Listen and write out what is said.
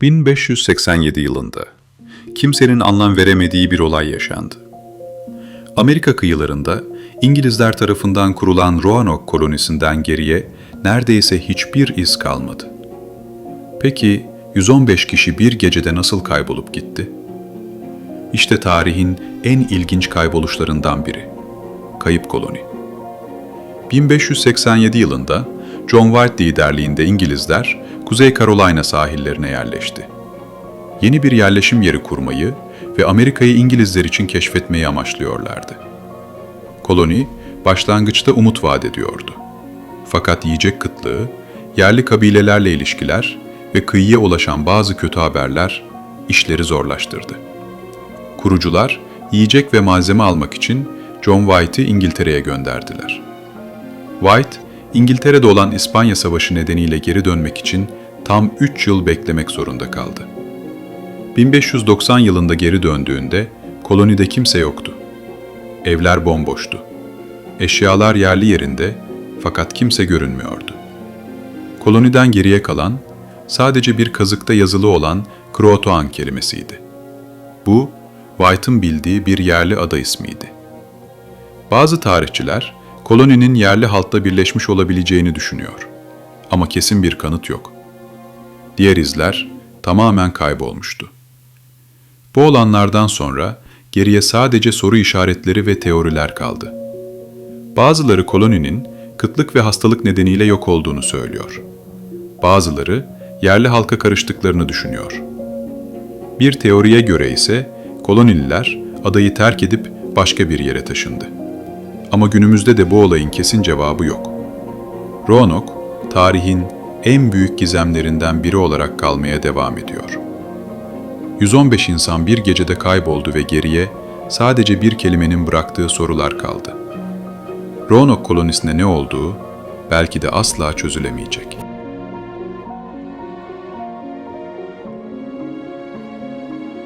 1587 yılında kimsenin anlam veremediği bir olay yaşandı. Amerika kıyılarında İngilizler tarafından kurulan Roanoke kolonisinden geriye neredeyse hiçbir iz kalmadı. Peki 115 kişi bir gecede nasıl kaybolup gitti? İşte tarihin en ilginç kayboluşlarından biri. Kayıp koloni. 1587 yılında John White liderliğinde İngilizler Kuzey Carolina sahillerine yerleşti. Yeni bir yerleşim yeri kurmayı ve Amerika'yı İngilizler için keşfetmeyi amaçlıyorlardı. Koloni başlangıçta umut vaat ediyordu. Fakat yiyecek kıtlığı, yerli kabilelerle ilişkiler ve kıyıya ulaşan bazı kötü haberler işleri zorlaştırdı. Kurucular yiyecek ve malzeme almak için John White'ı İngiltere'ye gönderdiler. White, İngiltere'de olan İspanya Savaşı nedeniyle geri dönmek için tam 3 yıl beklemek zorunda kaldı. 1590 yılında geri döndüğünde kolonide kimse yoktu. Evler bomboştu. Eşyalar yerli yerinde fakat kimse görünmüyordu. Koloniden geriye kalan sadece bir kazıkta yazılı olan Croatoan kelimesiydi. Bu, White'ın bildiği bir yerli ada ismiydi. Bazı tarihçiler, koloninin yerli halkla birleşmiş olabileceğini düşünüyor. Ama kesin bir kanıt yok. Diğer izler tamamen kaybolmuştu. Bu olanlardan sonra geriye sadece soru işaretleri ve teoriler kaldı. Bazıları koloninin kıtlık ve hastalık nedeniyle yok olduğunu söylüyor. Bazıları yerli halka karıştıklarını düşünüyor. Bir teoriye göre ise kolonililer adayı terk edip başka bir yere taşındı. Ama günümüzde de bu olayın kesin cevabı yok. Roanoke, tarihin en büyük gizemlerinden biri olarak kalmaya devam ediyor. 115 insan bir gecede kayboldu ve geriye sadece bir kelimenin bıraktığı sorular kaldı. Roanoke kolonisinde ne olduğu belki de asla çözülemeyecek.